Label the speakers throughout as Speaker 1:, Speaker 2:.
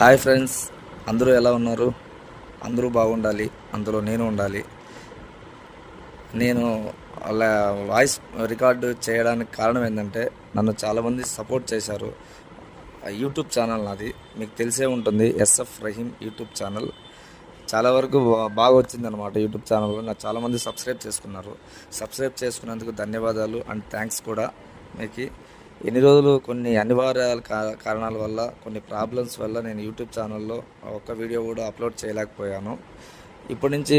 Speaker 1: Hi friends అందరూ ఎలా ఉన్నారు? అందరూ బాగుండాలి అందులో నేను ఉండాలి. నేను అలా వాయిస్ రికార్డు చేయడానికి కారణం ఏంటంటే నన్ను చాలామంది సపోర్ట్ చేశారు. ఆ యూట్యూబ్ ఛానల్ నాది. మీకు తెలిసే ఉంటుంది ఎస్ఎఫ్ రహీం యూట్యూబ్ ఛానల్. చాలా వరకు బాగా వచ్చిందనమాట యూట్యూబ్ ఛానల్లో నాకు చాలామంది సబ్స్క్రైబ్ చేసుకున్నారు. సబ్స్క్రైబ్ చేసుకున్నందుకు ధన్యవాదాలు అండ్ థ్యాంక్స్ కూడా. మీకు ఎన్ని రోజులు కొన్ని అనివార్యాల కా- కారణాల వల్ల కొన్ని ప్రాబ్లమ్స్ వల్ల నేను యూట్యూబ్ ఛానల్లో ఒక్క వీడియో కూడా అప్లోడ్ చేయలేకపోయాను. ఇప్పటి నుంచి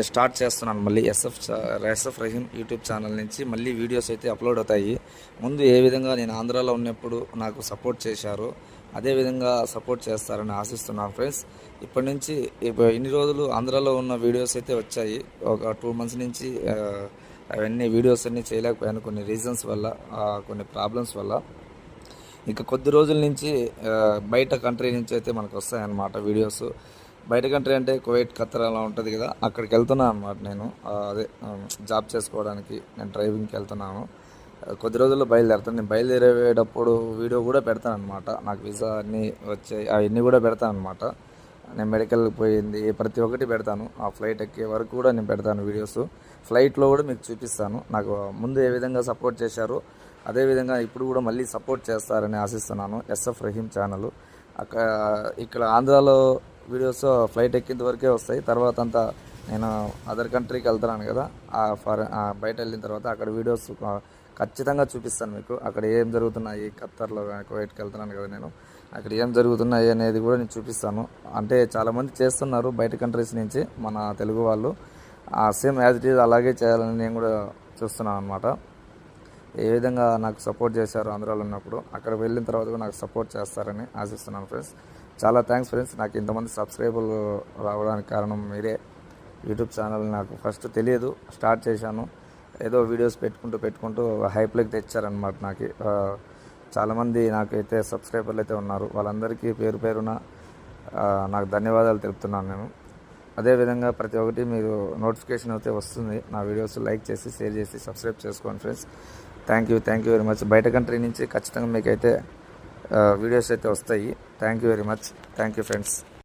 Speaker 1: స్టార్ట్ చేస్తున్నాను మళ్ళీ SF SF Rahim YouTube channel నుంచి. మళ్ళీ వీడియోస్ అయితే అప్లోడ్ అవుతాయి. ముందు ఏ విధంగా నేను ఆంధ్రాలో ఉన్నప్పుడు నాకు సపోర్ట్ చేశారో అదే విధంగా సపోర్ట్ చేస్తారని ఆశిస్తున్నాను ఫ్రెండ్స్ ఇప్పటి నుంచి ఇప్పుడు ఇన్ని రోజులు ఆంధ్రాలో ఉన్న వీడియోస్ అయితే వచ్చాయి. ఒక టూ మంత్స్ నుంచి అవన్నీ వీడియోస్ అన్నీ చేయలేకపోయాను. కొన్ని రీజన్స్ వల్ల కొన్ని ప్రాబ్లమ్స్ వల్ల. ఇంకా కొద్ది రోజుల నుంచి బయట కంట్రీ నుంచి అయితే మనకు వస్తాయన్నమాట వీడియోస్ బయట కంట్రీ అంటే కువైట్ ఖత్తర్ అలా ఉంటుంది కదా అక్కడికి వెళ్తున్నాను అనమాట నేను. అదే జాబ్ చేసుకోవడానికి నేను డ్రైవింగ్కి వెళ్తున్నాను. కొద్ది రోజుల్లో బయలుదేరుతాను. నేను బయలుదేరేటప్పుడు వీడియో కూడా పెడతాను అనమాట నాకు వీసా అన్నీ వచ్చాయి అవన్నీ కూడా పెడతాను అనమాట నేను మెడికల్కి పోయింది ప్రతి ఒక్కటి పెడతాను. ఆ ఫ్లైట్ ఎక్కే వరకు కూడా నేను పెడతాను వీడియోస్ ఫ్లైట్లో కూడా మీకు చూపిస్తాను. నాకు ముందు ఏ విధంగా సపోర్ట్ చేశారో అదేవిధంగా ఇప్పుడు కూడా మళ్ళీ సపోర్ట్ చేస్తారని ఆశిస్తున్నాను. ఎస్ఎఫ్ రహీం ఛానల్ అక్కడ ఇక్కడ ఆంధ్రాలో వీడియోస్ ఫ్లైట్ ఎక్కేంత వరకే వస్తాయి. తర్వాత అంతా నేను అదర్ కంట్రీకి వెళ్తున్నాను కదా ఆ ఫారెన్ బయట వెళ్ళిన తర్వాత అక్కడ వీడియోస్ ఖచ్చితంగా చూపిస్తాను మీకు. అక్కడ ఏం జరుగుతున్నాయి ఖత్తర్లో కానీ కువైట్కి వెళ్తున్నాను కదా నేను. అక్కడ ఏం జరుగుతున్నాయి అనేది కూడా నేను చూపిస్తాను. అంటే చాలామంది చేస్తున్నారు బయట కంట్రీస్ నుంచి మన తెలుగు వాళ్ళు. ఆ సేమ్ యాజ్ ఇట్ ఈజ్ అలాగే చేయాలని నేను కూడా చూస్తున్నాను అనమాట ఏ విధంగా నాకు సపోర్ట్ చేశారు ఆంధ్రాలో ఉన్నప్పుడు అక్కడ వెళ్ళిన తర్వాత కూడా నాకు సపోర్ట్ చేస్తారని ఆశిస్తున్నాను ఫ్రెండ్స్ చాలా థ్యాంక్స్ ఫ్రెండ్స్ నాకు ఇంతమంది సబ్స్క్రైబర్లు రావడానికి కారణం మీరే. యూట్యూబ్ ఛానల్ నాకు ఫస్ట్ తెలియదు స్టార్ట్ చేశాను. ఏదో వీడియోస్ పెట్టుకుంటూ పెట్టుకుంటూ హైప్లోకి తెచ్చారనమాట నాకు. చాలామంది నాకైతే సబ్స్క్రైబర్లు అయితే ఉన్నారు. వాళ్ళందరికీ పేరు పేరున నాకు ధన్యవాదాలు తెలుపుతున్నాను నేను. అదేవిధంగా ప్రతి ఒక్కటి మీరు నోటిఫికేషన్ అయితే వస్తుంది. నా వీడియోస్ లైక్ చేసి షేర్ చేసి సబ్స్క్రైబ్ చేసుకోండి friends. Thank you thank you very much. బయట కంట్రీ నుంచి ఖచ్చితంగా మీకైతే వీడియోస్ అయితే వస్తాయి. Thank you very much. Thank you friends.